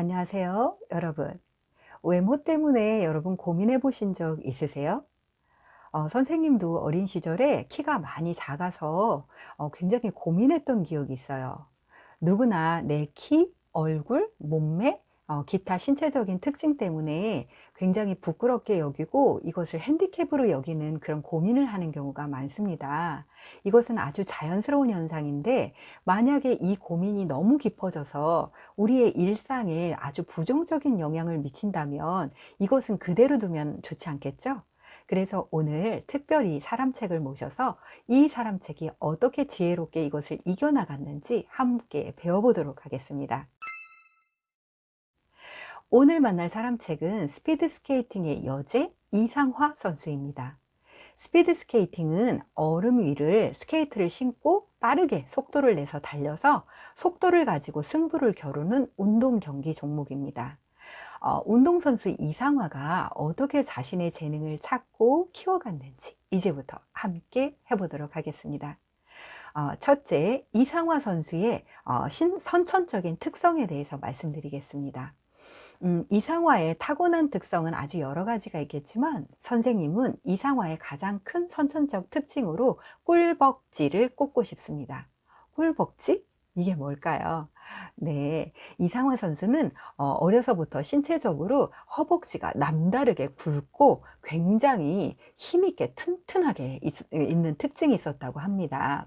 안녕하세요, 여러분. 외모 때문에 여러분 고민해 보신 적 있으세요? 어, 선생님도 어린 시절에 키가 많이 작아서 어, 굉장히 고민했던 기억이 있어요. 누구나 내 키, 얼굴, 몸매, 어, 기타 신체적인 특징 때문에 굉장히 부끄럽게 여기고 이것을 핸디캡으로 여기는 그런 고민을 하는 경우가 많습니다. 이것은 아주 자연스러운 현상인데 만약에 이 고민이 너무 깊어져서 우리의 일상에 아주 부정적인 영향을 미친다면 이것은 그대로 두면 좋지 않겠죠? 그래서 오늘 특별히 사람책을 모셔서 이 사람책이 어떻게 지혜롭게 이것을 이겨나갔는지 함께 배워보도록 하겠습니다. 오늘 만날 사람 책은 스피드 스케이팅의 여제 이상화 선수입니다. 스피드 스케이팅은 얼음 위를 스케이트를 신고 빠르게 속도를 내서 달려서 속도를 가지고 승부를 겨루는 운동 경기 종목입니다. 어, 운동선수 이상화가 어떻게 자신의 재능을 찾고 키워갔는지 이제부터 함께 해보도록 하겠습니다. 어, 첫째, 이상화 선수의 어, 신, 선천적인 특성에 대해서 말씀드리겠습니다. 음, 이상화의 타고난 특성은 아주 여러 가지가 있겠지만 선생님은 이상화의 가장 큰 선천적 특징으로 꿀벅지를 꼽고 싶습니다. 꿀벅지? 이게 뭘까요? 네, 이상화 선수는 어, 어려서부터 신체적으로 허벅지가 남다르게 굵고 굉장히 힘있게 튼튼하게 있, 있는 특징이 있었다고 합니다.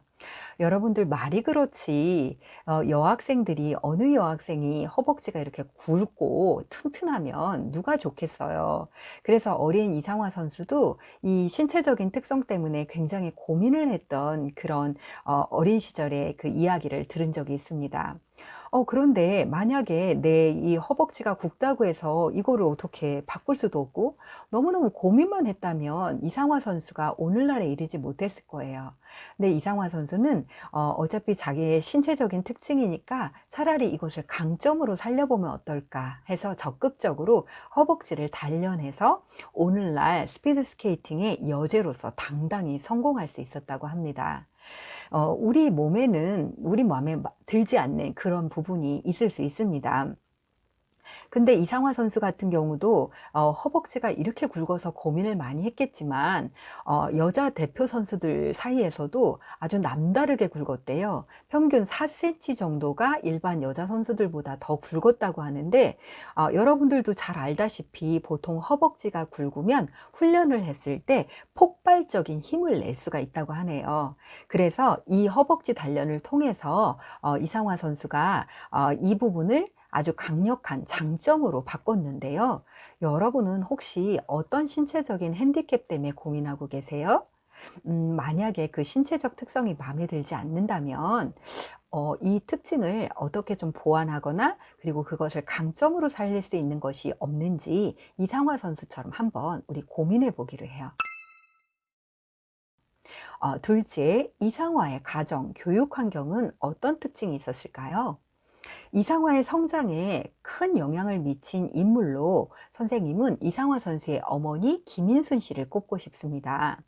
여러분들 말이 그렇지 어, 여학생들이 어느 여학생이 허벅지가 이렇게 굵고 튼튼하면 누가 좋겠어요. 그래서 어린 이상화 선수도 이 신체적인 특성 때문에 굉장히 고민을 했던 그런 어, 어린 시절의 그 이야기를 들은 적이 있습니다. 어, 그런데 만약에 내 이 허벅지가 굵다고 해서 이거를 어떻게 바꿀 수도 없고 너무너무 고민만 했다면 이상화 선수가 오늘날에 이르지 못했을 거예요. 근데 이상화 선수는 어, 어차피 자기의 신체적인 특징이니까 차라리 이것을 강점으로 살려보면 어떨까 해서 적극적으로 허벅지를 단련해서 오늘날 스피드 스케이팅의 여제로서 당당히 성공할 수 있었다고 합니다. 어, 우리 몸에는 우리 마음에 들지 않는 그런 부분이 있을 수 있습니다. 근데 이상화 선수 같은 경우도 어, 허벅지가 이렇게 굵어서 고민을 많이 했겠지만 어, 여자 대표 선수들 사이에서도 아주 남다르게 굵었대요. 평균 4cm 정도가 일반 여자 선수들보다 더 굵었다고 하는데 어, 여러분들도 잘 알다시피 보통 허벅지가 굵으면 훈련을 했을 때 폭발적인 힘을 낼 수가 있다고 하네요. 그래서 이 허벅지 단련을 통해서 어, 이상화 선수가 어, 이 부분을 아주 강력한 장점으로 바꿨는데요. 여러분은 혹시 어떤 신체적인 핸디캡 때문에 고민하고 계세요? 음, 만약에 그 신체적 특성이 마음에 들지 않는다면 어, 이 특징을 어떻게 좀 보완하거나 그리고 그것을 강점으로 살릴 수 있는 것이 없는지 이상화 선수처럼 한번 우리 고민해 보기로 해요. 어, 둘째, 이상화의 가정, 교육 환경은 어떤 특징이 있었을까요? 이상화의 성장에 큰 영향을 미친 인물로 선생님은 이상화 선수의 어머니 김인순 씨를 꼽고 싶습니다.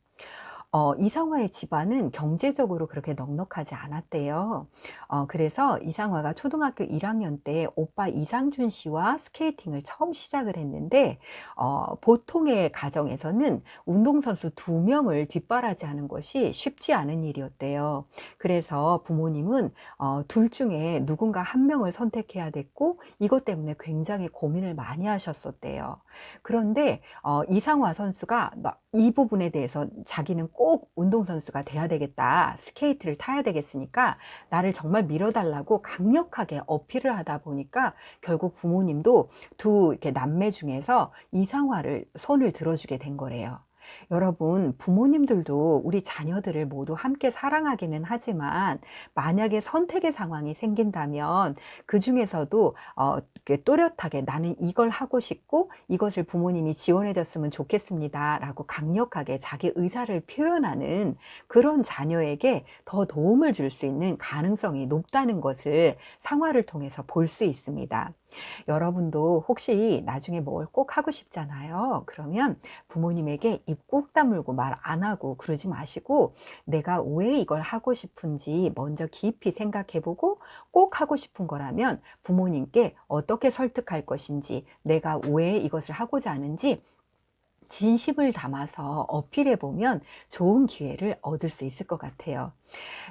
어, 이상화의 집안은 경제적으로 그렇게 넉넉하지 않았대요. 어, 그래서 이상화가 초등학교 1학년 때 오빠 이상준 씨와 스케이팅을 처음 시작을 했는데 어, 보통의 가정에서는 운동선수 두 명을 뒷바라지하는 것이 쉽지 않은 일이었대요. 그래서 부모님은 어, 둘 중에 누군가 한 명을 선택해야 됐고 이것 때문에 굉장히 고민을 많이 하셨었대요. 그런데 어, 이상화 선수가 이 부분에 대해서 자기는 꼭 운동선수가 돼야 되겠다. 스케이트를 타야 되겠으니까 나를 정말 밀어달라고 강력하게 어필을 하다 보니까 결국 부모님도 두 이렇게 남매 중에서 이상화를 손을 들어주게 된 거래요. 여러분, 부모님들도 우리 자녀들을 모두 함께 사랑하기는 하지만 만약에 선택의 상황이 생긴다면 그 중에서도 어, 또렷하게 나는 이걸 하고 싶고 이것을 부모님이 지원해 줬으면 좋겠습니다. 라고 강력하게 자기 의사를 표현하는 그런 자녀에게 더 도움을 줄 수 있는 가능성이 높다는 것을 상화를 통해서 볼 수 있습니다. 여러분도 혹시 나중에 뭘 꼭 하고 싶잖아요. 그러면 부모님에게 입 꾹 다물고 말 안 하고 그러지 마시고 내가 왜 이걸 하고 싶은지 먼저 깊이 생각해 보고 꼭 하고 싶은 거라면 부모님께 어떻게 설득할 것인지 내가 왜 이것을 하고자 하는지 진심을 담아서 어필해 보면 좋은 기회를 얻을 수 있을 것 같아요.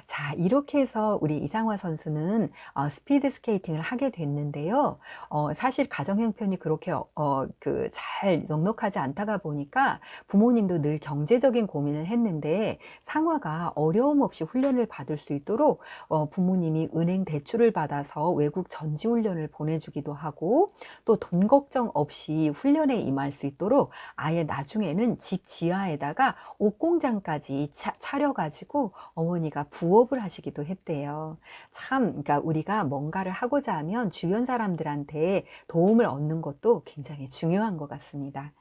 자, 이렇게 해서 우리 이상화 선수는 어, 스피드 스케이팅을 하게 됐는데요. 어, 사실 가정 형편이 그렇게 어, 그 잘 넉넉하지 않다가 보니까 부모님도 늘 경제적인 고민을 했는데 상화가 어려움 없이 훈련을 받을 수 있도록 어, 부모님이 은행 대출을 받아서 외국 전지 훈련을 보내주기도 하고 또 돈 걱정 없이 훈련에 임할 수 있도록 아예 나중에는 집 지하에다가 옷공장까지 차, 차려가지고 어머니가 부업을 하시기도 했대요. 참, 그러니까 우리가 뭔가를 하고자 하면 주변 사람들한테 도움을 얻는 것도 굉장히 중요한 것 같습니다.